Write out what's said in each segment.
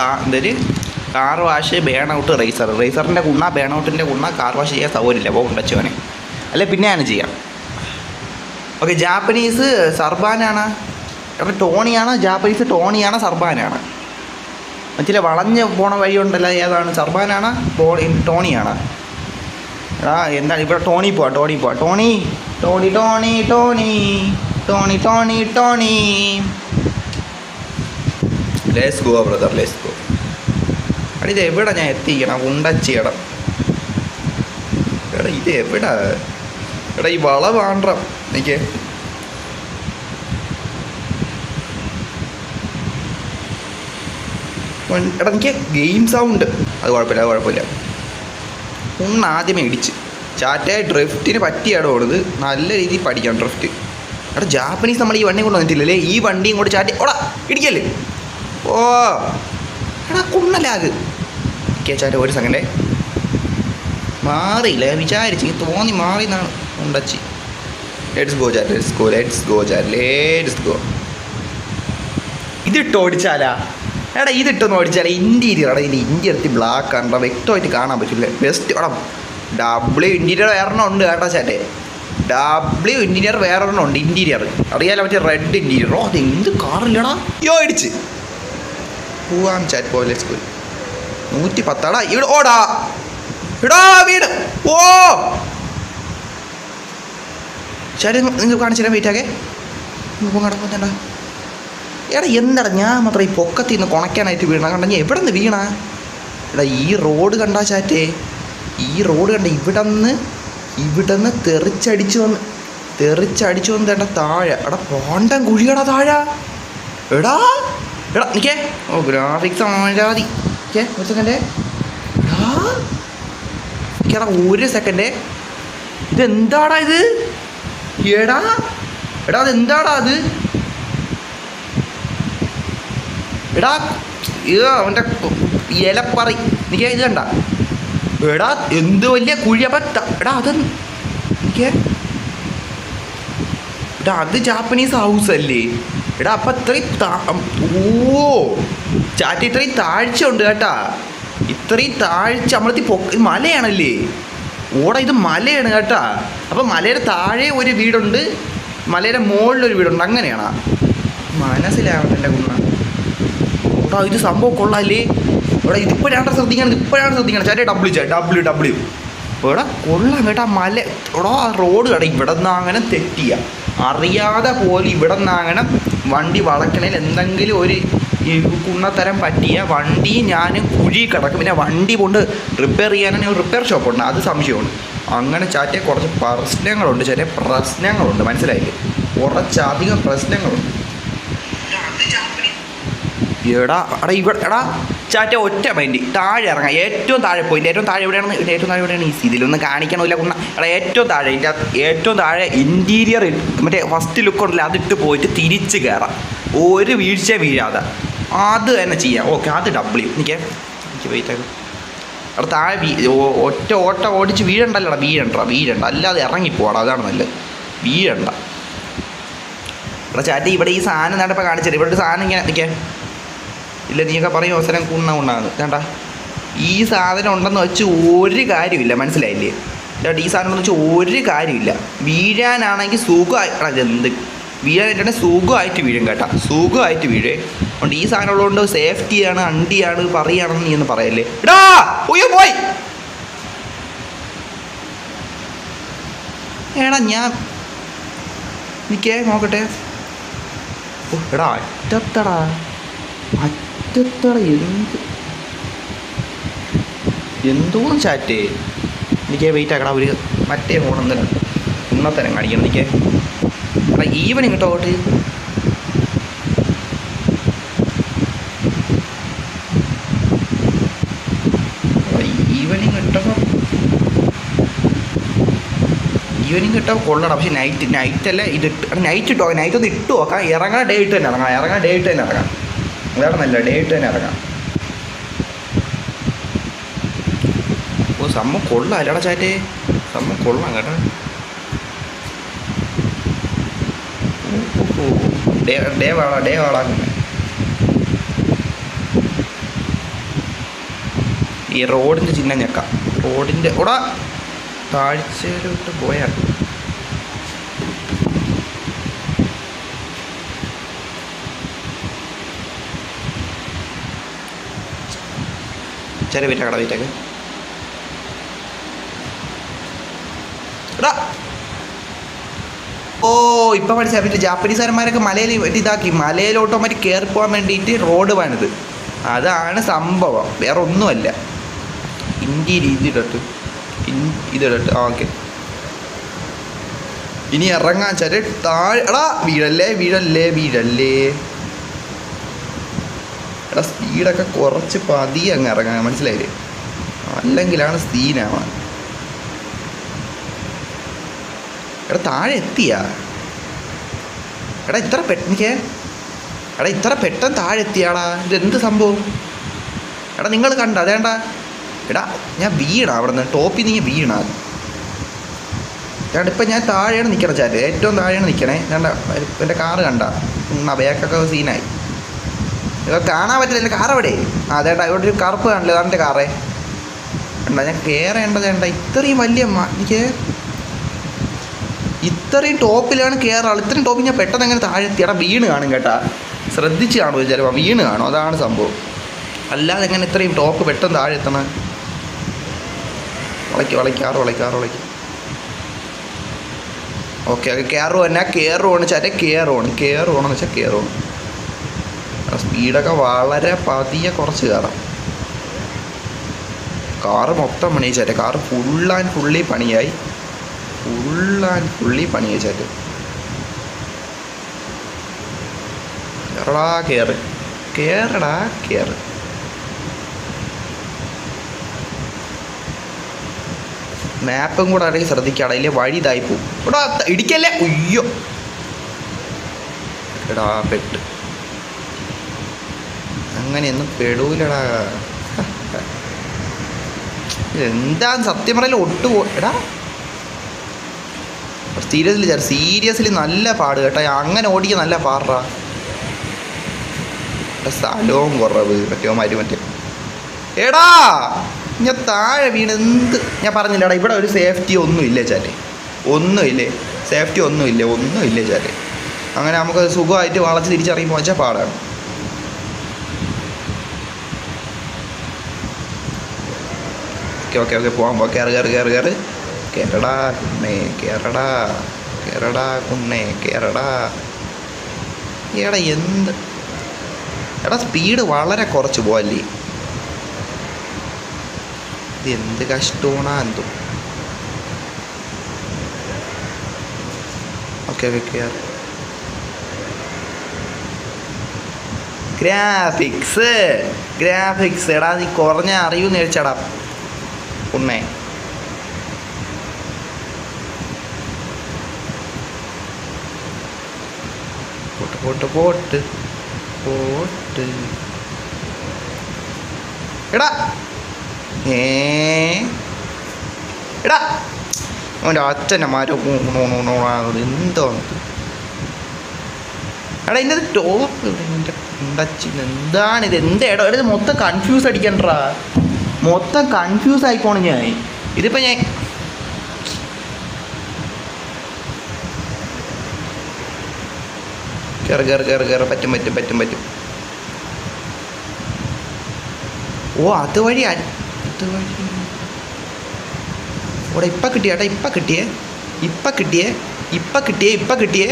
കാ എന്തൊരു car wash burn out racer റേസറിന്റെ ഗുണ ബേൺ ഔട്ടിന്റെ ഗുണ കാർ വാഷ് ചെയ്യാൻ സൗകര്യമില്ല. അപ്പോൾ ഉണ്ടച്ചവനെ അല്ലെ പിന്നെയാണ് ചെയ്യാം. ഓക്കെ ജാപ്പനീസ് സർബാനാണ്. അപ്പം ടോണിയാണ്? ജാപ്പനീസ് ടോണിയാണ്? സർബാനാണ്. മറ്റേ വളഞ്ഞ് പോണ വഴി ഉണ്ടല്ലോ ഏതാണ്? സർബാനാണ്? ടോണി ടോണിയാണ്? എടാ എന്താണ് ഇവിടെ ടോണി പോവാ ടോണി പോവാ. Tony Tony Tony Tony Tony Tony Tony. Let's go brother let's go അടി ഇത് എവിടെ ഞാൻ എത്തിക്കണം? ഉണ്ടച്ചിടം എടാ ഇത് എവിടെ? എടാ ഈ വളവാണ്ട്രം എനിക്ക് എടാ എനിക്ക് ഗെയിം സൗണ്ട്. അത് കുഴപ്പമില്ല അത് കുഴപ്പമില്ല. ഒന്ന് ആദ്യമേ ഇടിച്ച്. ചാറ്റ ഡ്രിഫ്റ്റിന് പറ്റിയാണ് ഓടുന്നത്? നല്ല രീതിയിൽ പഠിക്കാം ഡ്രിഫ്റ്റ്. എടാ ജാപ്പനീസ് നമ്മൾ ഈ വണ്ടി കൊണ്ട് വന്നിട്ടില്ലല്ലേ ഈ വണ്ടിയും കൂടെ ചാറ്റി ഓടാ ഇടിക്കല്ലേ? ഓ. എടാ കുണ്ണലാഗ് കേച്ചാന്റെ ഒരു സെക്കൻഡേ മാറിയില്ല വിചാരിച്ചു ഈ തോന്നി മാറി എന്നാണ് ഉണ്ടച്ചി. Let's go chat let's go let's go chat let's go ഇതിട്ട് ഓടിച്ചാലാ? എടാ ഇതിട്ടൊന്ന് ഓടിച്ചാലേ? ഇന്റീരിയർ എടാ ഇതിന്റെ ഇന്റീരിയർ ബ്ലാക്ക് ആണ് വ്യക്തമായിട്ട് കാണാൻ പറ്റില്ല. ബെസ്റ്റ് എടാ ഡബ്ല്യു ഇന്റീരിയർ വേറെണ്ണം ഉണ്ട് കേട്ടോ ചാറ്റേ. ഡബ്ല്യു ഇന്റീരിയർ വേറെ ഉണ്ട് ഇന്റീരിയർ അറിയാലോ മറ്റേ റെഡ് ഇന്റീരിയർ ഓ അത് എന്ത് കാറില്ലടാ യോ ഇടിച്ച് പോവാം ചാറ്റ് പോലെ സ്കൂൾ നൂറ്റി പത്താടാ ഇവിടെ ഓടാ. ഇടാ വീട്. ഓ. ചാറ്റ് നിങ്ങൾ കാണിച്ചു വെയിറ്റാകെ. ആകെ കിടക്കുന്നുണ്ടാ എടാ എന്താടാ? ഞാൻ മാത്രം ഈ പൊക്കത്തിൽ നിന്ന് കുണയ്ക്കാനായിട്ട് വീണ. കണ്ട ഞാൻ എവിടെ നിന്ന് വീണ? എടാ ഈ റോഡ് കണ്ടാ ചാറ്റേ? ഈ റോഡ് കണ്ട ഇവിടെ നിന്ന് ഇവിടെ നിന്ന് തെറിച്ചടിച്ചു വന്ന് തെറിച്ചടിച്ചു വന്ന് താഴെ. എടാ പോണ്ടൻ കുഴിയടാ താഴെ. എടാ. എടാ നിക്കേ. ഓ ഗ്രാഫിക്സ് ആരാതി. നിക്കേ ഒരു സെക്കൻഡ് നിക്കടാ ഒരു സെക്കൻഡ് ഇതെന്താടാ ഇത്? എടാ. എടാ അതെന്താടാ അത്? എടാ അവന്റെ ഇലപ്പറി. എനിക്ക് ഇത് കണ്ട. എടാ എന്ത് വലിയ കുഴിയപ്പ എടാ അത് എനിക്ക് എടാ അത് ജാപ്പനീസ് ഹൗസ് അല്ലേ? എടാ അപ്പം ഇത്രയും ഓ ചാറ്റി ഇത്രയും താഴ്ച ഉണ്ട് കേട്ടാ. ഇത്രയും താഴ്ച നമ്മളത്തി പൊക്ക മലയാണല്ലേ? ഓടാ ഇത് മലയാണ് കേട്ടാ. അപ്പം മലയുടെ താഴെ ഒരു വീടുണ്ട് മലയുടെ മുകളിലൊരു വീടുണ്ട് അങ്ങനെയാണോ. മനസ്സിലാവുന്നുണ്ട് എന്റെ ഓടാ ഇത് സംഭവം കൊള്ളാല്ലേ? ഇവിടെ ഇതിപ്പോഴാണ് ശ്രദ്ധിക്കണം ഇപ്പോഴാണ് ശ്രദ്ധിക്കണം. ചേട്ടാ ഡബ്ല്യു ചേ ഡബ്ല്യു ഡബ്ല്യു ഇവിടെ കൊള്ളാം കേട്ടാ മല ഇവിടെ റോഡ് കട ഇവിടെ നിന്നാങ്ങനെ തെറ്റിയ. അറിയാതെ പോലും ഇവിടെ നിന്ന് അങ്ങനെ വണ്ടി വളക്കണേൽ എന്തെങ്കിലും ഒരു ഈ കുണ്ണത്തരം പറ്റിയ വണ്ടി ഞാൻ കുഴി കിടക്കും. പിന്നെ വണ്ടി കൊണ്ട് റിപ്പയർ ചെയ്യാനാണ് റിപ്പയർ ഷോപ്പുണ്ട് അത് സംശയമുണ്ട് അങ്ങനെ ചാറ്റേ കുറച്ച് പ്രശ്നങ്ങളുണ്ട്. ചെറിയ പ്രശ്നങ്ങളുണ്ട്. മനസ്സിലായില്ലേ? കുറച്ചധികം പ്രശ്നങ്ങളുണ്ട്. എടാ എടാ ഇവിടെ എടാ ചാറ്റ ഒറ്റ മൈൻഡ് താഴെ ഇറങ്ങാം. ഏറ്റവും താഴെ പോയിന്റ് ഏറ്റവും താഴെ എവിടെയാണ്? ഏറ്റവും താഴെ എവിടെയാണ്? ഈ ഇതിലൊന്നും കാണിക്കണമില്ല കുണ്ണ. എടാ ഏറ്റവും താഴെ ഇതിന്റെ ഏറ്റവും താഴെ ഇന്റീരിയർ മറ്റേ ഫസ്റ്റ് ലുക്ക് ഉണ്ടല്ലോ അതിട്ട് പോയിട്ട് തിരിച്ച് കയറാം ഒരു വീഴ്ച വീഴാതെ. അത് തന്നെ ചെയ്യാം. ഓക്കെ അത് ഡബ്ല്യു എനിക്ക് എനിക്ക് വെയിറ്റ് ആക്കും അവിടെ താഴെ വീ ഒറ്റ ഓട്ട ഓടിച്ച് വീഴണ്ടല്ലടാ? വീഴണ്ട വീഴണ്ട. അല്ലാതെ ഇറങ്ങിപ്പോടാ അതാണ് നല്ലത്. വീഴണ്ട. ഇവിടെ ചാറ്റ് ഇവിടെ ഈ സാധനം നേട്ടപ്പോൾ കാണിച്ചത്? ഇവിടെ ഒരു സാധനം ഇങ്ങനെ നിൽക്കേ ഇല്ല നീയൊക്കെ പറയും അവസരം കുണ്ണ കുണ്ണാന്ന് കേട്ടാ ഈ സാധനം ഉണ്ടെന്ന് വെച്ച് ഒരു കാര്യമില്ല മനസ്സിലായില്ലേ? ചേട്ടാ ഈ സാധനം ഉണ്ടെന്ന് വെച്ച് ഒരു കാര്യമില്ല. വീഴാനാണെങ്കിൽ സുഖമായി എന്ത് വീഴാനായിട്ടാണെങ്കിൽ സുഖമായിട്ട് വീഴും കേട്ടാ. സുഖമായിട്ട് വീഴേ. അതുകൊണ്ട് ഈ സാധനം ഉള്ളതുകൊണ്ട് സേഫ്റ്റിയാണ് അണ്ടിയാണ് പറയുകയാണെന്ന് നീ ഒന്ന് പറയല്ലേ. എടാ ഉയ്യോ പോയി. എടാ ഞാൻ നിൽക്കേ നോക്കട്ടെ. ഓ എടാ അറ്റത്തടാ. അറ്റത്തട എന്ത് എന്തോ ചാറ്റ്. എനിക്ക് വെയിറ്റ് ആക്കണം ഒരു മറ്റേ ഫോൺ എന്തിനാ ഉണ്ണത്തരം കാണിക്കണം എനിക്ക് എടാ ഈവനിങ് കേട്ടോ അങ്ങോട്ട് ഈവനിങ് കിട്ടാൻ കൊള്ളണം. പക്ഷെ നൈറ്റ് നൈറ്റ് അല്ല ഇത് നൈറ്റ് ഇട്ടോ നൈറ്റ് ഒന്ന് ഇട്ട് നോക്കാം. ഇറങ്ങാൻ ഡേ ഇട്ട് തന്നെ ഇറങ്ങാം ഇറങ്ങാൻ ഡേ ഇട്ട് തന്നെ ഇറങ്ങാം. അതാണ് നല്ല ഡേ ഇട്ട് തന്നെ ഇറങ്ങാം. ഓ സമ്മ കൊള്ളാം അല്ലടാ ചാറ്റേ. സമ്മ കൊള്ളാം കേട്ടോ. ഡേ ഡേ ഡേ വാളാക്കുന്നത് ഈ റോഡിന്റെ ചിഹ്നം ഞെക്കാം. റോഡിന്റെ ഓടാ. താഴ്ചയിലോട്ട് പോയാൽ ചെറിയ വീറ്റ കട വീറ്റൊക്കെ ഓ ഇപ്പം പഠിച്ച ജാപ്പനീസ് ജാപ്പനീസുകാരന്മാരൊക്കെ മലയിൽ ഇതാക്കി. മലയിൽ ഓട്ടോമാറ്റിക് കയറി പോകാൻ വേണ്ടിയിട്ട് റോഡ് പണിത് അതാണ് സംഭവം. വേറെ ഒന്നുമല്ല. ഇന്ത്യയിൽ ഇതിടട്ട്. ഇൻ- ഇതിടട്ട്. ആ ഓക്കെ. ഇനി ഇറങ്ങാൻ വെച്ചാൽ താഴെ എടാ വീഴല്ലേ വീഴല്ലേ വീഴല്ലേ. എടാ സ്പീഡൊക്കെ കുറച്ച് പതിയെ അങ്ങ് ഇറങ്ങാൻ മനസ്സിലായില്ലേ? അല്ലെങ്കിലാണ് സീനാവാൻ എടാ താഴെ എത്തിയാ? എടാ ഇത്ര പെട്ടെനിക്ക് എടാ ഇത്ര പെട്ടെന്ന് താഴെ എത്തിയാടാ. ഇതെന്ത് സംഭവം? എടാ നിങ്ങൾ കണ്ട? അതേണ്ട എടാ ഞാൻ വീണ അവിടെ നിന്ന് ടോപ്പിൽ നീ വീണ. ഞാൻ ഇപ്പം ഞാൻ താഴെയാണ് നിൽക്കണം ചാറ്റ്. ഏറ്റവും താഴെയാണ് നിൽക്കണേ ഞാൻ എന്റെ കാറ് കണ്ട. ഉണ്ണ ബാക്കൊക്കെ സീനായി ഇതൊക്കെ കാണാൻ പറ്റില്ല. എന്റെ കാർ എവിടെ? ആ അതേണ്ട ഇവിടെ ഒരു കറുപ്പ് കാണില്ല? അതാണ് എന്റെ കാറേ വേണ്ട ഞാൻ കയറേണ്ടത് വേണ്ട ഇത്രയും വലിയ എനിക്ക് ഇത്രയും ടോപ്പിലാണ് കയറാൾ ഇത്രയും ടോപ്പിൽ ഞാൻ പെട്ടെന്ന് എങ്ങനെ താഴെ എത്തിയടാ വീണ് കാണും കേട്ടാ. ശ്രദ്ധിച്ച് കാണുമോ ചിലപ്പോൾ വീണ് കാണും. അതാണ് സംഭവം. അല്ലാതെ എങ്ങനെ ഇത്രയും ടോപ്പ് പെട്ടെന്ന് താഴെ എത്തണം വളയ്ക്ക് വളയ്ക്കാറ് വളയ്ക്കാറ് വളയ്ക്കും. ഓക്കെ ഓക്കെ കയറുവോ എന്നാ കയറുവാണ് വെച്ചാൽ കയറുവാണ് കയറുവാണെന്ന് വെച്ചാൽ കയറുവാണ് സ്പീഡൊക്കെ വളരെ പതിയെ കുറച്ച് കയറാം. കാറ് മൊത്തം പണിയിച്ചാട്ടെ കാറ് ഫുൾ ആൻഡ് ഫുള്ളി പണിയായി. ഫുൾ ആൻഡ് ഫുള്ളി പണിയിച്ചാട്ട് കയറടാ കയറ് കയറടാ കയറ് മാപ്പും കൂടെ ആണെങ്കിൽ ശ്രദ്ധിക്കാടാ. ഇല്ലേ വഴി പോവും എടാ ഇടിക്കല്ലേ? അയ്യോ. എടാ പെട്ട്. അങ്ങനെയൊന്നും പെടൂലടാ. എന്താ സത്യം പറയല ഒട്ടു എടാ. സീരിയസ്ലി ചേട്ടാ സീരിയസ്ലി നല്ല പാട് കേട്ടോ. അങ്ങനെ ഓടിക്കുക നല്ല പാടാ. സ്ഥലവും കുറവ്. മറ്റോ മാരി മറ്റേ. എടാ! ഞാൻ താഴെ വീണ് എന്ത് ഞാൻ പറഞ്ഞില്ലടാ ഇവിടെ ഒരു സേഫ്റ്റി ഒന്നും ഇല്ലേ ചാറ്റേ ഒന്നുമില്ലേ സേഫ്റ്റി ഒന്നുമില്ല ഒന്നുമില്ലേ ചാറ്റേ അങ്ങനെ നമുക്ക് സുഖമായിട്ട് വളച്ച് തിരിച്ചറിയുമ്പോൾ വെച്ചാൽ പാടാണ്. ഓക്കെ ഓക്കെ ഓക്കെ പോകാം പോ കയറ് കയറ് കയറ് കയറ് കയറടാ കുണ്ണേ കയറടാ കയറടാ കുണ്ണേ കയറടാ എടാ എന്ത്? എടാ സ്പീഡ് വളരെ കുറച്ച് പോവല്ലേ ഇത് എന്ത് കഷ്ടമാണോ എന്തോ. ഓക്കെ ഓക്കെ കയറി ഗ്രാഫിക്സ് ഗ്രാഫിക്സ്. എടാ നീ കുറഞ്ഞ അറിയൂന്ന് ചോദിച്ചാടാ ഉണ്ണേ. പോട്ട് പോട്ട് പോട്ട് പോട്ട്. എടാ. ഏ. എടാ. അവന്റെ അച്ഛന്റെ മരം എന്തോ എടാ എന്റെ ടോപ്പ്. എന്താണിത് എന്താ എടാ ഇത് മൊത്തം കൺഫ്യൂസ് അടിക്കണ്ടാ മൊത്തം കൺഫ്യൂസ് ആയിക്കോണം ഞാൻ. ഇതിപ്പോൾ ഞാൻ കയറി കയറി കയറി കയറി പറ്റും പറ്റും പറ്റും പറ്റും. ഓ അതുവഴി അതുവഴി ഇവിടെ ഇപ്പം കിട്ടിയ ഏട്ടാ ഇപ്പം കിട്ടിയേ. ഇപ്പം കിട്ടിയേ. ഇപ്പം കിട്ടിയേ ഇപ്പം കിട്ടിയേ.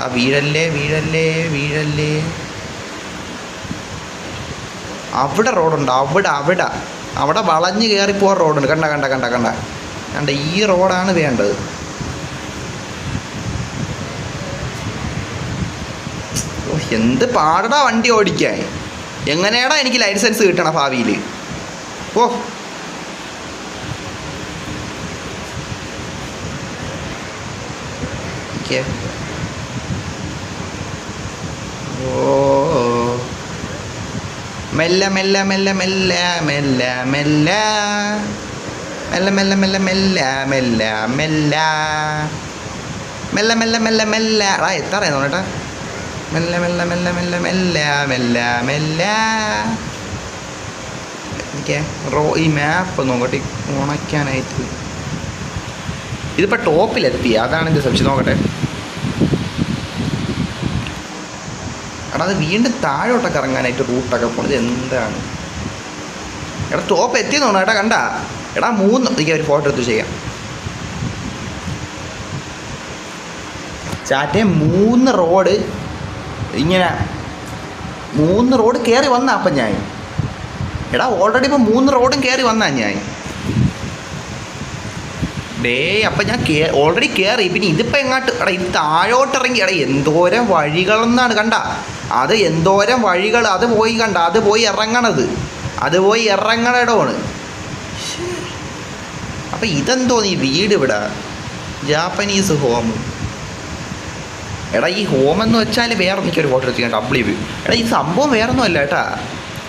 ആ വീഴല്ലേ വീഴല്ലേ വീഴല്ലേ. അവിടെ റോഡുണ്ട് അവിടെ അവിടെ. അവിടെ വളഞ്ഞ് കയറി പോകാൻ റോഡുണ്ട്. കണ്ട കണ്ട കണ്ട കണ്ട. കണ്ട ഈ റോഡാണ് വേണ്ടത്. എന്ത് പാടടാ വണ്ടി ഓടിക്കാൻ. എങ്ങനെയാടാ എനിക്ക് ലൈസൻസ് കിട്ടണം ഭാവിയിൽ ഓ. ഓ. മെല്ലെ മെല്ലെ മെല്ലെ മെല്ലെ മെല്ലെ മെല്ലെ മെല്ലെ മെല്ലെ മെല്ലെ മെല്ലെ മെല്ലെ മെല്ലെ മെല്ലെ മെല്ലെ മെല്ലെ മെല്ലെ ആ എത്ര നോക്കട്ടെ മെല്ലെ മെല്ലെ മെല്ലെ മെല്ലെ മെല്ലെ മെല്ലെ മെല്ലെ റോ ഈ മാപ്പ് നോക്കട്ടെ ഉണക്കാനായിട്ട് ഇതിപ്പോൾ ടോപ്പിലെത്തി അതാണ് എന്റെ സംശയം നോക്കട്ടെ എടാ അത് വീണ്ടും താഴോട്ടൊക്കെ ഇറങ്ങാനായിട്ട് റൂട്ടൊക്കെ പോണത് എന്താണ്? എടാ ടോപ്പ് എത്തി തോന്നുന്നു ഏട്ടാ കണ്ട? എടാ മൂന്ന് എനിക്ക് ഒരു ഫോട്ടോ എടുത്ത് ചെയ്യാം. ചാറ്റെ മൂന്ന് റോഡ് ഇങ്ങനെ മൂന്ന് റോഡ് കയറി വന്ന അപ്പം ഞാൻ. എടാ ഓൾറെഡി ഇപ്പം മൂന്ന് റോഡും കയറി വന്നാ ഞാൻ. ഡേ അപ്പം ഞാൻ ഓൾറെഡി കയറി പിന്നെ ഇതിപ്പോൾ എങ്ങാട്ട് എടാ ഇത് താഴോട്ട് ഇറങ്ങി എടാ എന്തോരം വഴികളെന്നാണ് കണ്ട. അത് എന്തോരം വഴികൾ അത് പോയി കണ്ട അത് പോയി ഇറങ്ങണത്. അത് പോയി ഇറങ്ങണടമാണ് അപ്പം ഇതെന്തോ നീ വീട് ഇവിടെ? ജാപ്പനീസ് ഹോം എടാ ഈ ഹോം എന്ന് വെച്ചാൽ വേറെ എനിക്കൊരു ഫോട്ടോ വെച്ചാൽ ഡബ്ല്യു എടാ ഈ സംഭവം വേറെ ഒന്നും അല്ല കേട്ടാ.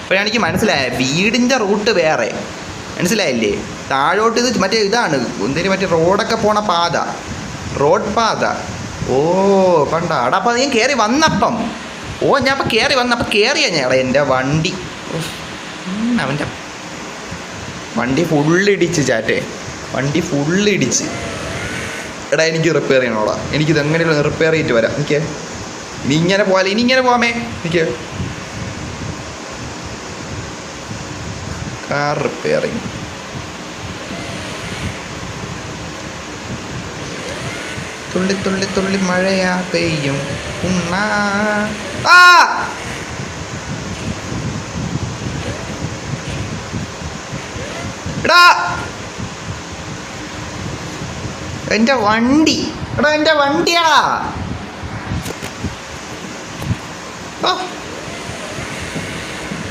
അപ്പോൾ എനിക്ക് മനസ്സിലായ വീടിന്റെ റൂട്ട് വേറെ. മനസ്സിലായില്ലേ? താഴോട്ട് ഇത് മറ്റേ ഇതാണ് എന്തിനു മറ്റേ റോഡൊക്കെ പോണ പാത. റോഡ് പാത. ഓ കണ്ട. അടാ അപ്പം നീ കയറി വന്നപ്പം ഓ ഞാൻ അപ്പം കയറി വന്നപ്പോൾ കയറിയാ ഞാൻ. എന്റെ വണ്ടി. അവന്റെ വണ്ടി ഫുള്ളിടിച്ച് ചാറ്റേ. വണ്ടി ഫുള്ളിടിച്ച്. എടാ എനിക്ക് റിപ്പയർ ചെയ്യണോടാ. എനിക്കിത് എങ്ങനെയുള്ള റിപ്പയർ ചെയ്തിട്ട് വരാം. എനിക്ക് ഇനി ഇങ്ങനെ പോകാലേ ഇനി ഇങ്ങനെ പോകാമേ എനിക്ക് കാർ റിപ്പയറിങ് തുള്ളി തുള്ളി തുള്ളി മഴയാ പെയ്യും. ഉണ്ണാ. ആ! എടാ. എന്റെ വണ്ടി. എടാ എന്റെ വണ്ടിയാടാ. ഓ.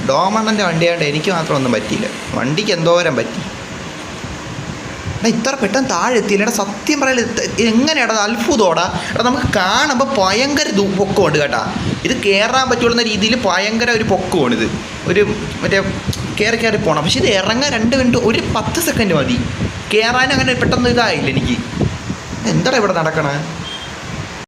ഡോമണ്ണന്റെ വണ്ടിയാണ്ട് എനിക്ക് മാത്രം ഒന്നും പറ്റിയില്ല. വണ്ടിക്ക് എന്തോരം പറ്റി? എടാ ഇത്ര പെട്ടെന്ന് താഴെ എത്തിയില്ല എടാ സത്യം പറയല എങ്ങനെയാടാ അത്ഭുതമോടാ എടാ നമുക്ക് കാണുമ്പോൾ ഭയങ്കര പൊക്കമുണ്ട് കേട്ടാ. ഇത് കയറാൻ പറ്റുള്ള രീതിയിൽ ഭയങ്കര ഒരു പൊക്കമാണിത് ഒരു മറ്റേ കയറി കയറി പോകണം പക്ഷേ ഇത് ഇറങ്ങാൻ രണ്ട് മിനിറ്റ് ഒരു പത്ത് സെക്കൻഡ് മതി. കയറാൻ അങ്ങനെ പെട്ടെന്ന് ഇതായില്ല എനിക്ക്. എന്താടാ ഇവിടെ നടക്കണേ?